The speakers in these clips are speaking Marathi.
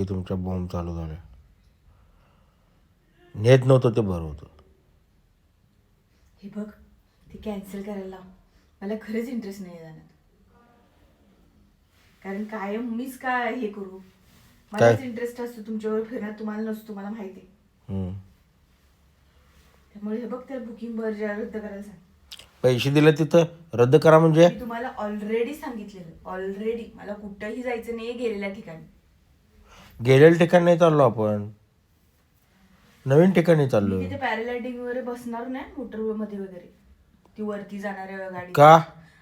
की तुमच्या बॉम्ब चालू झाल्या नेत नव्हतं ते बरं होतं. हे बघ ते कॅन्सल करायला लाव. मला खरंच इंटरेस्ट नाही जाण्यात कारण कायम मीच काय हे करू? मलाच काय? इंटरेस्ट असतो तुमच्यावर फिरण्यात तुम्हाला नसतो मला माहिती हम्म. त्यामुळे हे बघ त्याला बुकिंग बर रद्द करायला सांग. पैसे दिले तिथं रद्द करा म्हणजे? मी तुम्हाला ऑलरेडी सांगितलेलं ऑलरेडी मला कुठंही जायचं नाही गेलेल्या ठिकाणी. गेलेल्या ठिकाणी नाही चाललो आपण. नवीन ठिकाणी चाललो. तिथे पॅरालायटिंग वगैरे बसणार नाही मोटरमध्ये वगैरे. ती वरती जाणाऱ्या गाडी का?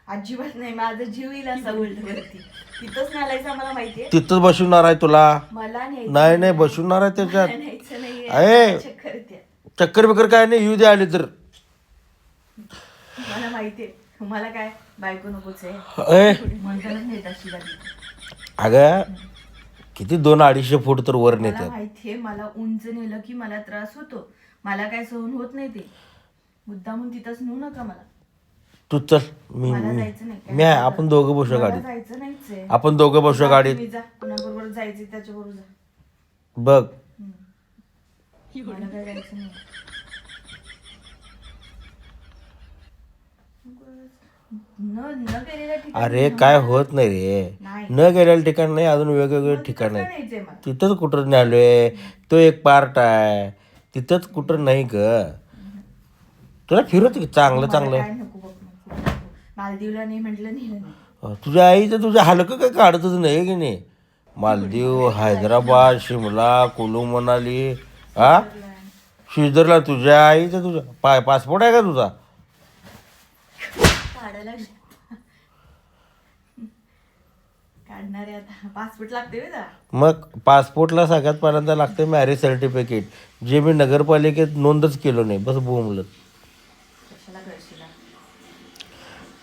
अजिबात नाही माझा जीव येईल असा उलट वरती. तिथंच नालायचं माहितीये तिथंच बसवणार आहे तुला? मला न्यायचं नाही नाही बसवणार आहे त्याच्यात. मला नाहीये. आहे. चक्कर येते. चक्कर बिक्कर काय नाही येऊ दे आले तर. मला माहितीये तुम्हाला काय बायको नकोच आहे. ए म्हणतानाच नेत अशी गाडी अगं किती दोन अडीचशे फूट तर वर मला नेतात. माहितीये मला उंच नेलं की मला त्रास होतो. मला काय सहन होत नाही ते. मुद्दामून तिथंच नेऊ नका मला. तू चल मी मला मी जायचं नाही मी आहे आपण दोघं बसू मला गाडीत. जायचं नाहीच आहे. आपण दोघं बसू गाडीत. तुम्ही जा. कोणाबरोबर जायचं त्याच्याबरोबर जा. बघ. मला काय जायचं नाही न न गेलेल्या ठिकाणी अरे काय होत नाही रे. न गेलेल्या ठिकाण नाही अजून वेगवेगळे ठिकाण आहेत? तिथंच कुठं न्यालोय तो एक पार्ट आहे. तिथंच कुठं नाही ग. तुला फिरवत की चांगलं चांगलं. मालदीवला नाही म्हटलं नाही तुझ्या आईचं तुझ्या हलकं काय काढतच नाही की नाही? मालदीव हैदराबाद शिमला कुलू मनाली हा? स्वित्झर्लंड तुझ्या आईचं तुझ्या पाय पासपोर्ट आहे का तुझा? काढायला काढणार आहे आता. पासपोर्ट लागते बे जरा. मग पासपोर्टला सगळ्यात पहिल्यांदा लागते मॅरेज सर्टिफिकेट जे मी नगरपालिकेत नोंदच केलं नाही. बस बोंबलं कशाला कळशील?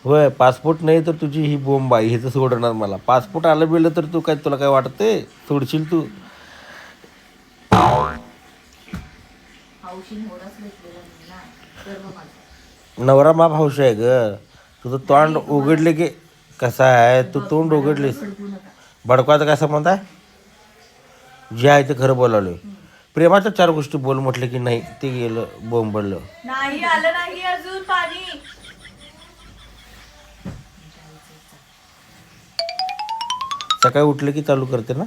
होय पासपोर्ट नाही तर तुझी ही बोंब आहे हे तर सोडणार मला. पासपोर्ट आलं बिलं तर तू काय तुला काय वाटते सोडशील तू? हौशी होणारच भेटलेला नाही ना. गर्व माझा. नवरा माप हौशी आहे ग. तुझं तोंड उघडले की कसा आहे? तू तोंड उघडलीस. भडकवाचा काय संबंध आहे? जे आहे ते खरं बोलावलं. प्रेमाच्या चार गोष्टी बोल म्हटलं की नाही ते गेलं बोंबडलं नाही आलं नाही अजून पाणी. सकाळी उठलं की चालू करते ना?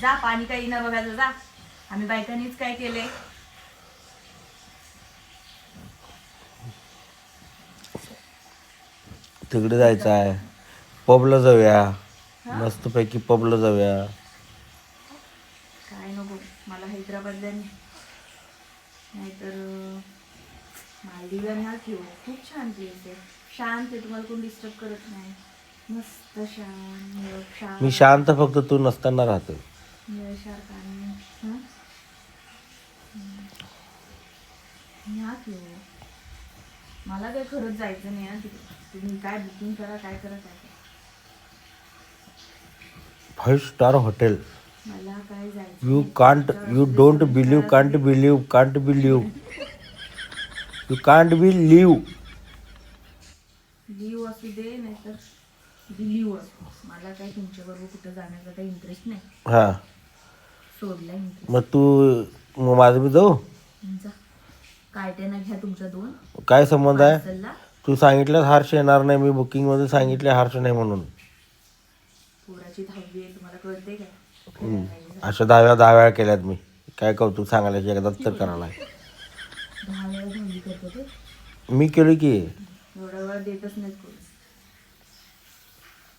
जा पाणी काही ना बघायला जा. आम्ही बायकांनीच काय केलंय? तिकडे जायचं आहे पबला जाऊया. मस्तपैकी पबला जाऊया. काय नको मला हैदराबादला नाही नाहीतर मालदीवला किंवा खूप छान प्लेस आहे. शांत आहे तुम्हाला कोण डिस्टर्ब करत नाही. मस्त शांत मी शांत फक्त तू नसताना राहतो निळशार पाणी हं? हं. मला काय खरंच जायचं नाही ना तिथे तुम्ही काय बुकिंग करा काय करा काय करा. फाईव्ह स्टार हॉटेल मला काय जायचं you can't you don't believe can't believe can't believe you can't believe leave असू दे नाहीतर लिव असू मला काय तुमच्याबरोबर कुठं जाण्याचा काही इंटरेस्ट नाही. हां. सोडला इंटरेस्ट मग तू मग माझं मी जाऊ? जा. काय ते ना घ्या तुमच्या दोन काय संबंध आहे? पार्सलला. तू सांगितलं हार्श येणार नाही मी बुकिंगमध्ये सांगितले हार्श नाही म्हणून. पोराची दहावी आहे तुम्हाला कळते काय? हम्म. अशा दहा दहा वेळा केल्यात मी. काय कौतुक सांगायला एकदाच तर करायला दहा वेळा दहावी करतो ते. मी केलं की. एवढा वेळ देतच नाहीत कोणी.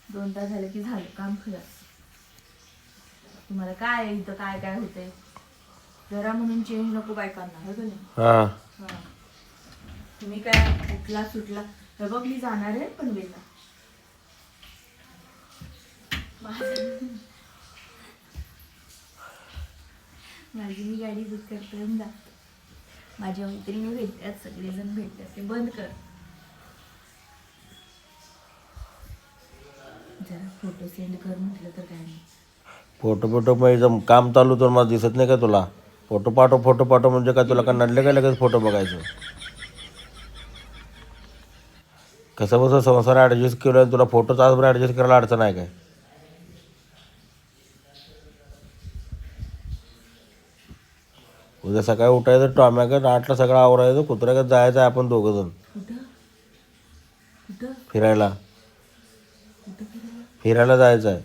दोन तास झाले की झालं. काम खरंच तुम्हाला काय आहे इथं? काय काय होतंय? जरा म्हणून चेंज नको बायकांना हो नाही? हां. हा. तुम्ही काय उठला सुटला? हे बघ मी जाणार आहे पनवेलला. माझं- माझी मी गाडी बुक करते आणि जाते. माझ्या मैत्रिणी भेटतात सगळेजण भेटतात. ते बंद कर. जरा फोटो सेंड कर म्हटलं तर काय नाही. फोटो फोटो काम चालू तर मला दिसत नाही का तुला? फोटो पाठव फोटो पाठव म्हणजे काय? तुला काय नडले काय लगेच फोटो बघायचं? कसं बसं संसार ॲडजस्ट केलं तुला फोटो तासभर ॲडजस्ट करायला अडचण आहे काय? उद्या सकाळी उठायचं टॉमॅगत आठला सगळं आवरायचं कुत्र्याकडे जायचं आहे आपण दोघं जण. फिरायला. फिरायला? जायचं आहे.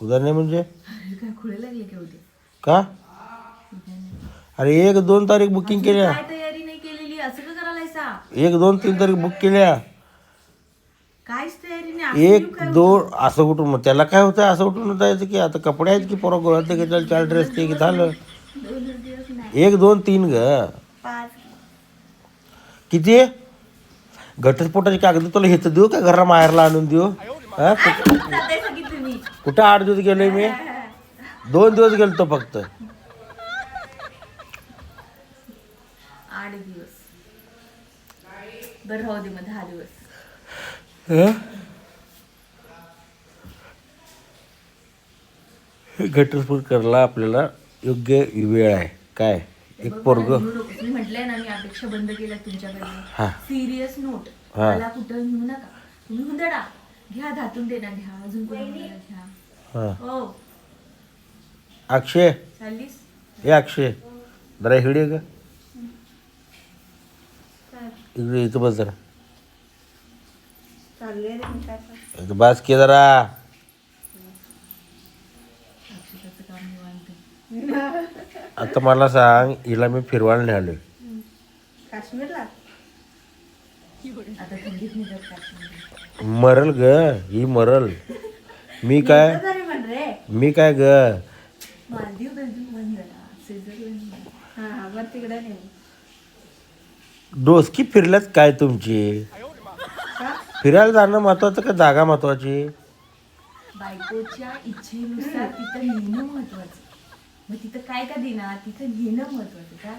उद्या नाही म्हणजे? का उद्या का उद्या नाही अरे एक दोन तारीख बुकिंग केल्या. काय तयारी नाही केलेली? असं का करायला एक दोन तीन तारीख बुक केल्या. काहीच तयारी नाही. असं येऊ एक दोन असं कुठून? मग त्याला काय होतं? असं कुठून जायचं की आता कपडे आहेत की पोरं गोळ्यात घेतलं चार ड्रेस ते की झालं? एक दोन तीन ग. किती? घटस्फोटाची कागद तुला हेच देऊ का? घरा माहेरला आणून देऊ? हा? कु- कुठं आठ दिवस गेलोय मी? दोन दिवस गेलतो फक्त. आठ दिवस. बरं राहू दे मग दहा दिवस. घटस्फोट करायला आपल्याला योग्य वेळ आहे. काय? एक पोरग. घेऊ. मी म्हटलंय ना मी अपेक्षा बंद केल्या तुमच्याकडे हा. Serious note. हा. मला कुठं नेऊ नका. तुम्ही हुंदडा घ्या धातून देना घ्या. अजून कोणी घ्या. हा. अक्षय. चाललीस? हे अक्षय. जरा ये ग. इकडे इथं बस जरा. चालले इथं बस के जरा. आता मला सांग हिला मी फिरवायला निघालोय काश्मीरला? आता थंडीत निघत काश्मीर मरल ग ही मरल. मी काय? म्हण रे. मी काय ग? मालदीव बेल्जियम म्हण जरा स्वित्झर्लंड हा हा बरं तिकडे डोसकी फिरल्यात काय तुमची? फिरायला जाणं महत्वाचं का जागा महत्वाची? बायकोच्या इच्छेनुसार तिथं नेणं महत्वाचं. मग तिथं काय का देणार? तिथं नेणं महत्वाचं का?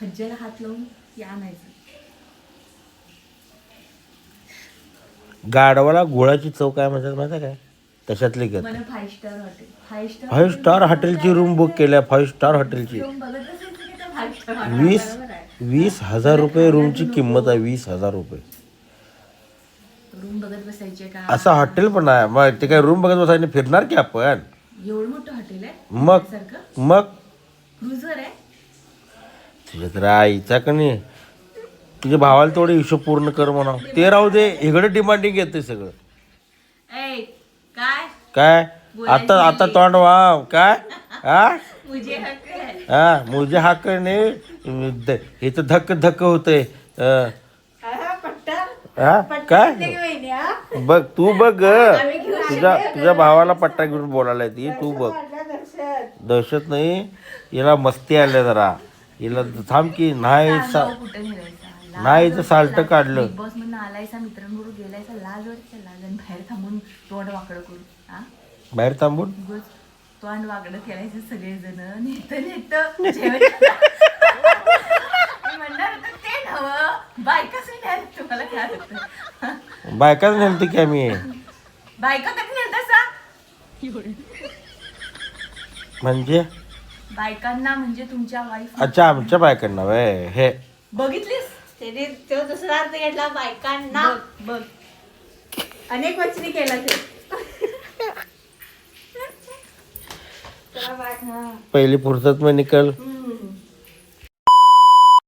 फज्जाला हात लावून ते आणायचं गाडवाला गुळाची चव काय म्हणतात माहिती काय? तशातली मला five star hotel five star five star हॉटेलची रूम बुक केल्या फाईव्ह स्टार हॉटेलची बघत असेल की ते फाईव्ह स्टार वीस वीस हजार रुपये रूमची किंमत आहे वीस हजार रुपये. रूम बघत बसायचे का? असं हॉटेल पण आहे. मग ते काय रूम बघत बसायला फिरणार की आपण? एवढं मोठं हॉटेल आहे? मग सारखं? मग? क्रुझर आहे? तुझ्या तर आईचा का नाही? तुझ्या भावाला तेवढे हिशोब पूर्ण कर म्हणा. ते राहू दे इकडे डिमांडिंग येते सगळं. काय? काय? आता आता तोंड वाव काय? हा है। हा मुझे हाक नाही द- इथं धक्क धक्क होतंय हा काय? बघ तू बघ. तुझ्या तुझ्या भावाला पट्टा घेऊन बोलायला ती तू बघ. दहशत नाही हिला मस्ती आल्या जरा. हिला थांब की नाही सा फिरायचा नाही तर साल्ट काढलं. बॉस मधून आलायसा मित्रांबरोबर गेलायचा लाज वाटते लाज आणि बाहेर थांबून तोंड वाकडं करून हा बाहेर थांबून? तोंड वाकडं करायचं सगळेजण. नेत नेत म्हणणार होतं ते नवं. बायकाच नाही तुम्हाला काय होतं? बायकाच नेलती की आम्ही बायका कधी नेलता म्हणजे? बायकांना म्हणजे तुमच्या वाईफ अच्छा आमच्या बायकांना वय हे. बघितलीस? त्याने तो दुसरा अर्थ घेतला बायकांना. बघ अनेक वचनी केला ते. पहली फुर्सत में निकल